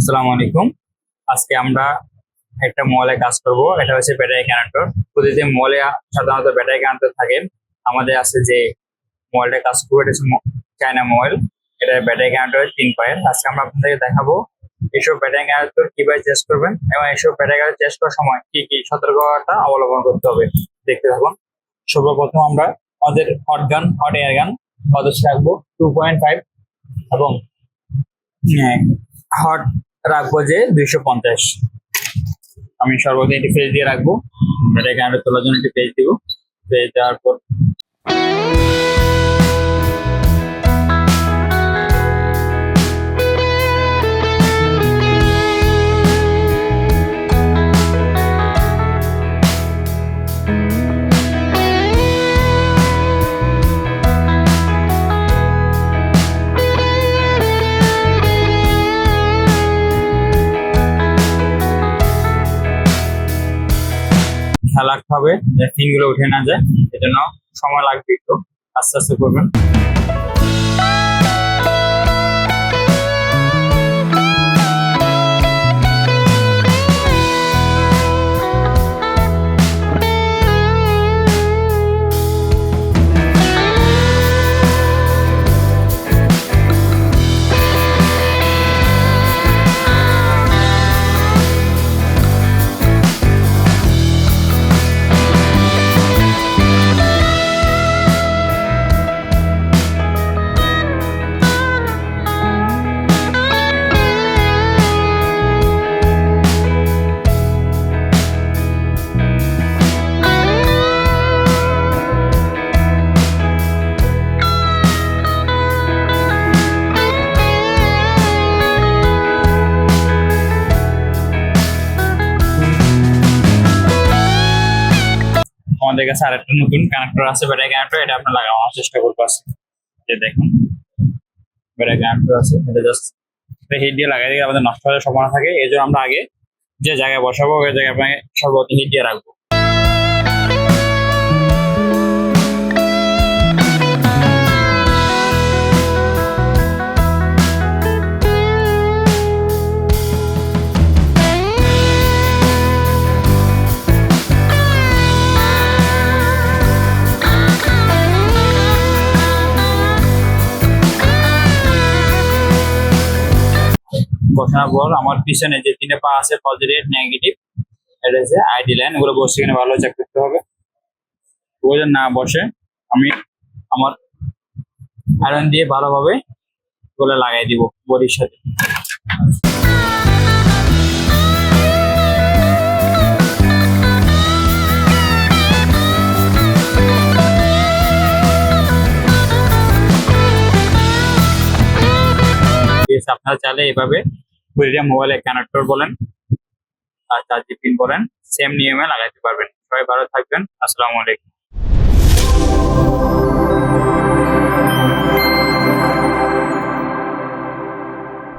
আসসালামু আলাইকুম আজকে আমরা একটা মলে কাজ করব, এটা হচ্ছে ব্যাটারি কানেক্টর। প্রতিদিন মলে সাধারণত ব্যাটারি কানেক্টর থাকে আমাদের আছে যে মোবাইলটা কাজ করব, এটা হচ্ছে চায়না মল। এটা ব্যাটারি কানেক্টর তিন পায়ের। আজকে আমরা আপনাদেরকে দেখাবো এইসব ব্যাটারি কানেক্টর কীভাবে চেষ্টা করবেন এবং এইসব ব্যাটারি কানেক্টর চেষ্টা করার সময় কি কি সতর্কতা অবলম্বন করতে হবে, দেখতে থাকুন। সর্বপ্রথম আমরা আমাদের hot gun hot air gun অদর্শ রাখব টু পয়েন্ট ফাইভ এবং হট রাখব যে দুইশো পঞ্চাশ। আমি সর্বদা একটি পেজ দিয়ে রাখব। এটা ক্যামেরা তোলার জন্য একটি পেজ দিব। পেজ দেওয়ার পর খেয়াল রাখতে হবে। যে পিনগুলো উঠে না যায়, এজন্য সময় লাগবে একটু। আস্তে আস্তে করবেন। আমাদের কাছে আরেকটা নতুন কানেক্টর আছে ব্যাটারি কানেক্টর এটা আপনার লাগানোর চেষ্টা করব আছে যে দেখুন ব্যাটারি কানেক্টর আছে, এটা জাস্ট হিট দিয়ে লাগাই দিলে আমাদের নষ্ট হওয়ার সম্ভাবনা থাকে। এই জন্য আমরা আগে যে জায়গায় বসাবো, ওই জায়গায় আপনাকে সর্বত হিট দিয়ে রাখব। বসানোর পর আমার পিছনে যে তিনটে পা আছে পজিটিভ নেগেটিভ এটা হচ্ছে আইডি লাইন ওগুলো বসে কিনে ভালো চেক করতে হবে। ওগুলো না বসে, আমি আমার আয়রন দিয়ে ভালোভাবে ওগুলো লাগাই দিব বডির সাথে। আপনারা চাইলে এইভাবে কুড়িটা মোবাইলে কানেক্টর বলেন আর চার্জি পিন বলেন সেম নিয়মে লাগাইতে পারবেন। সবাই ভালো থাকবেন। আসসালামু আলাইকুম।